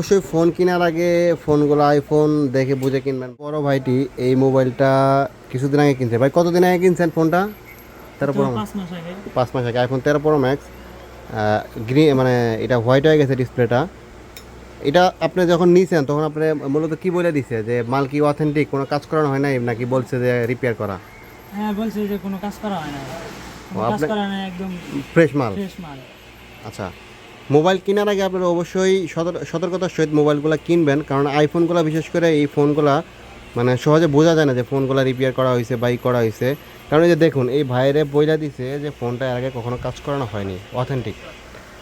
অবশ্যই ফোন কেনার আগে ফোনগুলো আইফোন দেখে বুঝে কিনবেন। বড় ভাইটি এই মোবাইলটা কিছুদিন আগে কিনছে। ভাই কতদিন আগে কিনছেন ফোনটা? তেরো প্রো পাঁচ মাস আগে। পাঁচ মাস আগে। আইফোন তেরো প্রো ম্যাক্স গ্রিন মানে এটা হোয়াইট হয়ে গেছে ডিসপ্লেটা এটা আপনি যখন নিয়েছেন তখন আপনি মূলত কি বলে দিছে? যে মাল কি অথেন্টিক কোনো কাজ করানো হয় নাই? নাকি বলছে যে রিপেয়ার করা? হ্যাঁ বলছে যে কোনো কাজ করা হয় না কাজ করা না একদম ফ্রেশ মাল? ফ্রেশ মাল। আচ্ছা। মোবাইল কেনার আগে আপনারা অবশ্যই সতর- সতর্কতার সহিত মোবাইলগুলো কিনবেন, কারণ আইফোনগুলো বিশেষ করে এই ফোনগুলা মানে সহজে বোঝা যায় না যে ফোনগুলো রিপেয়ার করা হয়েছে বাই করা হয়েছে। কারণ এই যে দেখুন, এই ভাইরে বইলা দিছে যে ফোনটা এর আগে কখনো কাজ করানো হয়নি অথেন্টিক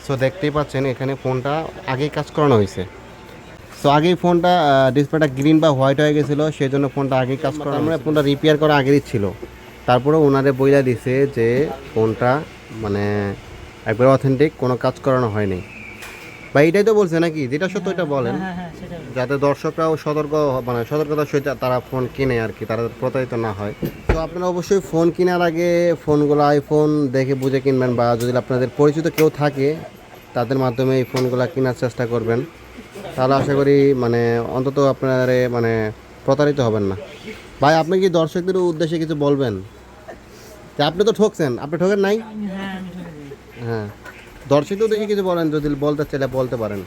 সো দেখতেই পাচ্ছেন এখানে ফোনটা আগেই কাজ করানো হয়েছে। সো আগেই ফোনটা ডিসপ্লেটা গ্রিন বা হোয়াইট হয়ে গেছিল সেই জন্য ফোনটা আগেই কাজ করা মানে ফোনটা রিপেয়ার করা আগেরই ছিল। তারপরে ওনারে বইলা দিছে যে ফোনটা মানে একবার অথেন্টিক কোনো কাজ করানো হয়নি। বা এটাই তো বলছে নাকি? যেটা সত্য এটা বলেন। হ্যাঁ হ্যাঁ যাতে দর্শকরাও সতর্ক মানে সতর্কতার সহিত তারা ফোন কিনে আর কি তারা প্রতারিত না হয়। তো আপনারা অবশ্যই ফোন কেনার আগে ফোনগুলো আইফোন দেখে বুঝে কিনবেন বা যদি আপনাদের পরিচিত কেউ থাকে তাদের মাধ্যমে এই ফোনগুলো কেনার চেষ্টা করবেন। তাহলে আশা করি মানে অন্তত আপনারা মানে প্রতারিত হবেন না। ভাই আপনি কি দর্শকদের উদ্দেশ্যে কিছু বলবেন? যে আপনি তো ঠকছেন আপনি ঠকেন নাই? হ্যাঁ। হ্যাঁ। দর্শকদের দেখে কিছু বলেন যদি বলতে চাইলে বলতে পারেন।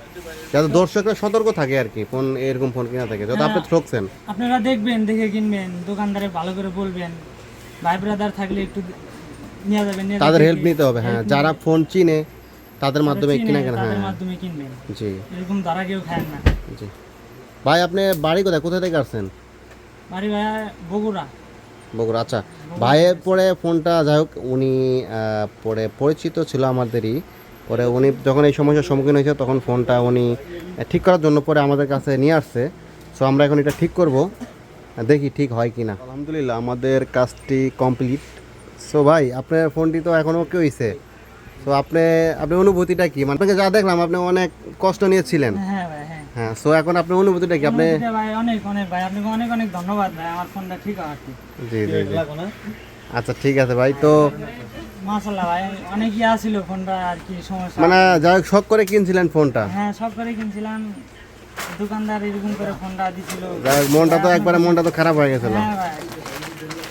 যাতে দর্শকরা সতর্ক থাকে আর কি ফোন এরকম ফোন কিনা থাকে যাতে আপনি ঠকছেন। আপনারা দেখবেন দেখে কিনবেন দোকানদারে ভালো করে বলবেন। ভাই ব্রাদার থাকলে একটু নিয়ে যাবেন তাদের হেল্প নিতে হবে হ্যাঁ। যারা ফোন চিনে তাদের মাধ্যমে কিনা কেন হ্যাঁ। মাধ্যমে কিনবেন। জি। এরকম দ্বারা কেউ খায় না। জি। ভাই আপনি বাড়ি কোথায়? কোথা থেকে আসছেন? বাড়ি ভাই বগুড়া। বগুড়া। আচ্ছা ভাইয়ের পরে ফোনটা যাই হোক উনি পরে পরিচিত ছিল আমাদেরই। পরে উনি যখন এই সমস্যার সম্মুখীন হয়েছে তখন ফোনটা উনি ঠিক করার জন্য পরে আমাদের কাছে নিয়ে আসছে। সো আমরা এখন এটা ঠিক করব। দেখি ঠিক হয় কি না। আলহামদুলিল্লাহ আমাদের কাজটি কমপ্লিট। সো ভাই আপনার ফোনটি তো এখনও কি হয়েছে সো আপনি আপনার অনুভূতিটা কি? মানে আপনাকে যা দেখলাম আপনি অনেক কষ্ট নিয়েছিলেন। হ্যাঁ হ্যাঁ হ্যাঁ সো এখন আপনার অনুভূতিটা কি? আপনি ভাই অনেক অনেক ভাই। আপনাকে অনেক অনেক ধন্যবাদ ভাই। আমার ফোনটা ঠিক আছে। জি জি জি। আচ্ছা ঠিক আছে ভাই তো মাশাল্লাহ ভাই অনেক ইয়ে ফোনটা আর কি সমস্যা। মানে যাই হোক শখ করে কিনছিলেন ফোনটা? হ্যাঁ করে কিনছিলাম। দোকানদার এরকম করে ফোনটা দিছিল। যাই হোক মনটা তো একবারে মনটা তো খারাপ হয়ে গেছিল। হ্যাঁ ভাই।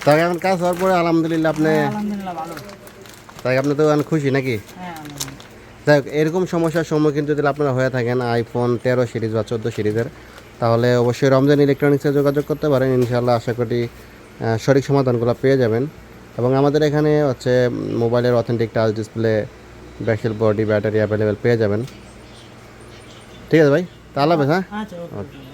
তাই এখন কাজ হওয়ার পরে আলহামদুলিল্লাহ আপনি আলহামদুলিল্লাহ ভালো। তাই আপনি তো এখন খুশি নাকি? হ্যাঁ। যাই হোক এরকম সমস্যার সম্মুখীন যদি আপনারা হয়ে থাকেন আইফোন তেরো সিরিজ বা চোদ্দ সিরিজের তাহলে অবশ্যই রমজান ইলেকট্রনিক্সে যোগাযোগ করতে পারেন। ইনশাল্লাহ আশা করি সঠিক সমাধানগুলো পেয়ে যাবেন। এবং আমাদের এখানে হচ্ছে মোবাইলের authentic touch display back shell body battery available পেয়ে যাবেন। ঠিক আছে ভাই? তাহলে হ্যাঁ? আচ্ছা ওকে।